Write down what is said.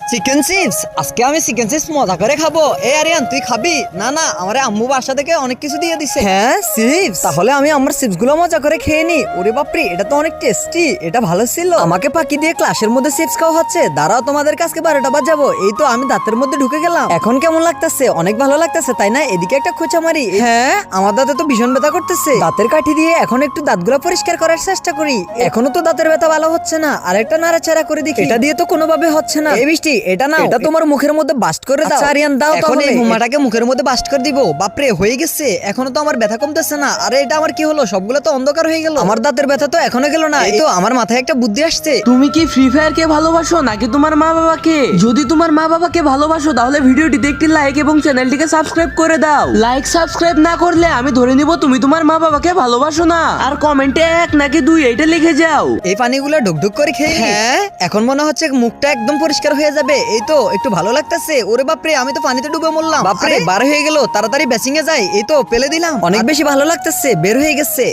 Chicken chips আজকে আমি chicken chips মজা করে খাব। এ আরিয়ান তুই খাবি? না না আমার আম্মু বাসা থেকে অনেক কিছু দিয়ে দিছে। হ্যাঁ চিপস তাহলে আমি আমার চিপসগুলো মজা করে খেয়ে নি। ওরে বাপরে এটা তো অনেক টেস্টি এটা ভালো ছিল। আমাকে ফাঁকি দিয়ে ক্লাসের মধ্যে চিপস খাওয়া হচ্ছে। দাঁড়াও তোমাদের কাছে বারোটা বাজাবো। এই তো আমি দাঁতের মধ্যে ঢুকে গেলাম। এখন কেমন লাগতেছে? অনেক ভালো লাগতেছে তাই না? এদিকে একটা খোঁচা মারি। হ্যাঁ? আমার দাঁতে তো ভীষণ ব্যথা করতেছে। দাঁতের কাঠি দিয়ে এখন একটু দাঁতগুলো পরিষ্কার করার চেষ্টা করি। এখনও তো দাঁতের ব্যথা ভালো হচ্ছে না। আর একটা নাড়াচাড়া করে দেখি। এটা দিয়ে তো কোনোভাবে হচ্ছে না। এই বৃষ্টি এটা না এটা তোমার মুখের মধ্যে বাস্ট করে দাও। আচ্ছা আরিয়ান দাও এখন এই হুমাটাকে মুখের মধ্যে বাস্ট করে দিব। বাপরে হয়ে গেছে। এখনও তো আমার ব্যথা কমতেছে না। আরে এটা আমার কি হলো? সবগুলো তো অন্ধকার হয়ে গেল। আমার দাঁতের ব্যথা তো এখনও গেল না। এই তো আমার মাথায় একটা বুদ্ধি আসছে। তুমি কি ফ্রি ফায়ার কে ভালোবাসো নাকি তোমার মা বাবাকে? যদি তোমার মা বাবাকে ভালোবাসো তাহলে ভিডিওটিতে একটি লাইক এবং চ্যানেলটিকে সাবস্ক্রাইব করে দাও। লাইক সাবস্ক্রাইব না করলে আমি ধরে নিব তুমি তোমার মা বাবাকে ভালোবাসো না। আর কমেন্টে এক নাকি দুই এটা লিখে যাও। এই পানিগুলো ঢুকঢুক করে খেয়ে হ্যাঁ। এখন মনে হচ্ছে মুখটা একদম পরিষ্কার হয়ে যাবে। এই তো একটু ভালো লাগতেছে। ওরে বাপরে আমি তো পানিতে ডুবে মরলাম। বাপরে। বার হয়ে গেল তাড়াতাড়ি বেসিং এ যাই। এই তো পেলে দিলাম। অনেক বেশি ভালো লাগতেছে বের হয়ে গেছে।